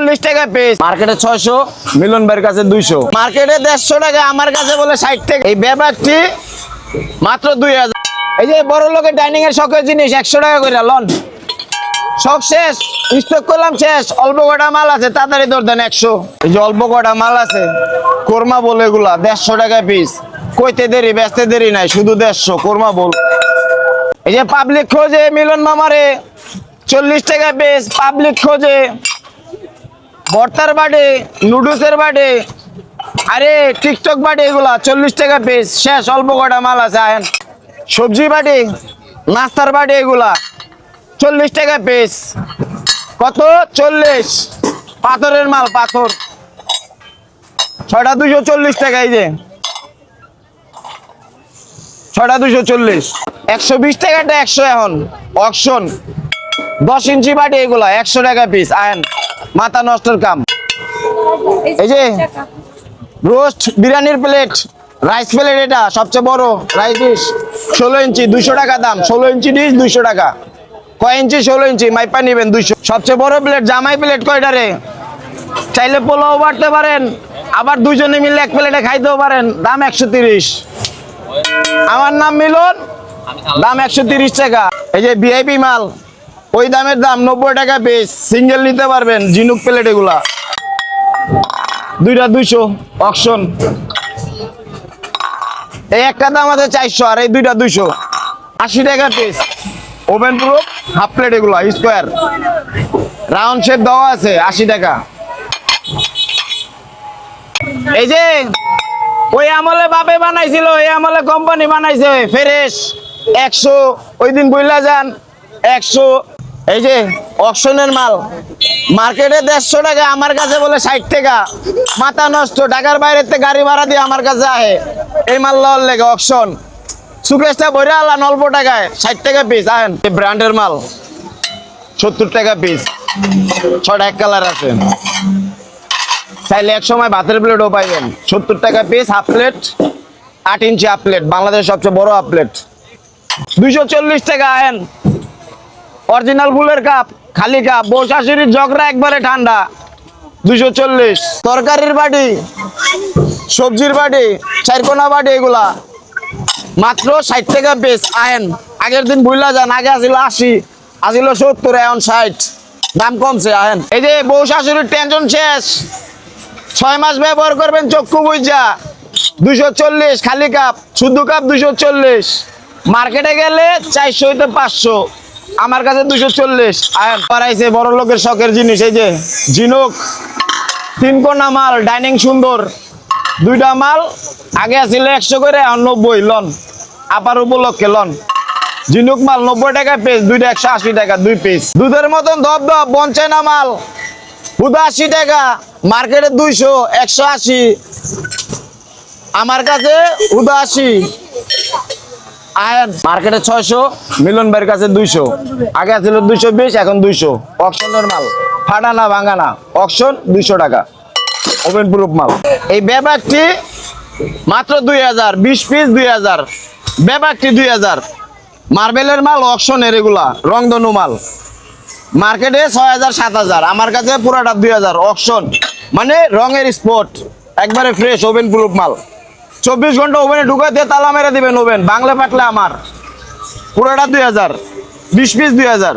চল্লিশ টাকা পিস মার্কেটে ছয়শো মিলন ভাইয়ের কাছে দুইশো। মার্কেটে দেড়শো টাকা আমার কাছে বলে ষাট টাকা। এই ব্যাপারটি মাত্র দুই হাজার। এই যে বড় লোকের ডাইনিং এর শখের জিনিস একশো টাকা করে লন। সব শেষ স্টক করলাম শেষ অল্প কটা মাল আছে তাড়াতাড়ি দেন একশো। এই যে অল্প কটা মাল আছে কোরমা বল এগুলা দেড়শো টাকা পিস কইতে দেরি বেচতে দেরি নাই শুধু দেড়শো কোরমা বল। এই যে পাবলিক খোঁজে মিলন মামারে চল্লিশ টাকা পিস পাবলিক খোঁজে। ভর্তার বাড়ি, নুডলসের বাড়ি, আরে টিকটক বাড়ি এগুলা, চল্লিশ টাকা পিস শেষ, অল্প কটা মাল আছে আয়েন সবজি বাড়ি, নাস্তার বাড়ি এগুলা, চল্লিশ টাকা পিস কত? চল্লিশ। পাথরের মাল, পাথর। ছটা দুশো চল্লিশ টাকা, এই যে। ছয়টা দুশো চল্লিশ। একশো বিশ টাকাটা একশো এখন, অকশন। দশ ইঞ্চি বাটি এগুলা, একশো টাকা পিস আয়ন মাথা নষ্টের কাম। এই যে, রোস্ট বিরিয়ানির প্লেট, রাইস প্লেট এটা, সবচেয়ে বড় রাইস ডিশ। ষোলো ইঞ্চি, দুইশো টাকা দাম। ষোলো ইঞ্চি ডিশ, দুইশো টাকা। কয় ইঞ্চি? ষোলো ইঞ্চি, মাইপা নেবেন দুইশো। সবচেয়ে বড় প্লেট, জামাই প্লেট কয়টা রে? চাইলে পোলাও বাড়তে পারেন, আবার দুজনে মিলে এক প্লেটে খাইতেও পারেন। দাম একশো তিরিশ। আমার নাম মিলন, দাম একশো তিরিশ টাকা। এই যে ভিআইপি মাল ওই দামের দাম নব্বই টাকা পিস সিঙ্গেল নিতে পারবেন জিনুক প্লেট এগুলা। দুইটা দুইশো, অকশন। এই একটা দাম আছে চারশো আর এই দুইটা দুইশো। আশি টাকা piece oven proof half plate এগুলো স্কোয়ার রাউন্ড শেপ দেওয়া আছে, আশি টাকা। এই যে, ওই আমলে বাপে বানাইছিল এই আমলে কোম্পানি বানাইছে, ফ্রেশ। একশো, ওই দিন বইলা যান, একশো এই যে অকশনের মাল। মার্কেটে দেড়শো টাকা, আমার কাছে বলে ষাট টাকা। মাথা নষ্ট, ঢাকার বাইরে গাড়ি ভাড়া দিয়ে আমার কাছে আহে। এই মাল লওয়ার লেগে অকশন। সুকেশটা বইরা আলান অল্প টাকায়, ষাট টাকা পিস আহেন। এই ব্র্যান্ডের মাল, সত্তর টাকা পিস ছটা এক কালার আছে। চাইলে এক সময় ভাতের প্লেটও পাইবেন। সত্তর টাকা পিস হাফ প্লেট আট ইঞ্চি হাফ প্লেট বাংলাদেশের সবচেয়ে বড় হাফ প্লেট দুইশো চল্লিশ টাকা, আহেন। অরিজিনাল ফুলের কাপ, খালি কাপ। বউ শাশুড়ির জগরা একবারে ঠান্ডা। দুশো চল্লিশ। তরকারির বাটি, সবজির বাটি, চারকোনা বাটি এগুলা। মাত্র ষাট টাকা পিস আহেন আগের দিন ভুলা যান, আগে আসিল আশি, আসিল সত্তর, এখন ষাট। দাম কমছে আহেন এই যে বউ শাশুড়ির টেনশন শেষ। ছয় মাস ব্যবহার করবেন, চক্ষু বুঝা দুশো চল্লিশ, খালি কাপ। শুদ্ধ কাপ দুশো চল্লিশ। মার্কেটে গেলে চারশো হইতে পাঁচশো। আমার কাছে দুইশো চল্লিশ। আয়ন পারাইছে বড় লোকের শখের জিনিস, এই যে ঝিনুক, তিন কোনা মাল, ডাইনিং সুন্দর, দুইটা মাল, আগে আছিল একশো করে, এখন নব্বই, লন। আপার উপলক্ষে লন। ঝিনুক মাল নব্বই টাকা পিস দুইটা একশো আশি টাকা, দুই পিস দুধের মতন দব দব বঞ্চে না মাল, হুদা আশি টাকা, মার্কেটে দুইশো, একশো আশি। আমার কাছে হুদা আয়ন মার্কেটে ছয়শো, মিলন ভাইয়ের কাছে দুইশো। আগে ছিল দুইশো বিশ, এখন দুইশো। অকশনের মাল ফাটা না, ভাঙা না। অকশন দুইশো টাকা। ওভেন প্রুফ মাল। এই ব্যাপারটি মাত্র দুই হাজার, বিশ পিস দুই হাজার, ব্যাপারটি দুই হাজার। মার্বেলের মাল অকশনের এগুলা রংধনু মাল। মার্কেটে ছয় হাজার, সাত হাজার। আমার কাছে পুরাটা দুই হাজার অকশন মানে রঙের স্পট একবারে ফ্রেশ ওভেন প্রুফ মাল। চব্বিশ ঘণ্টা ওভেনে দিয়ে তালা মেরে দিবেন ওভেন। বাংলা পাটলে আমার। পুরোটা দুই হাজার, বিশ পিস দুই হাজার।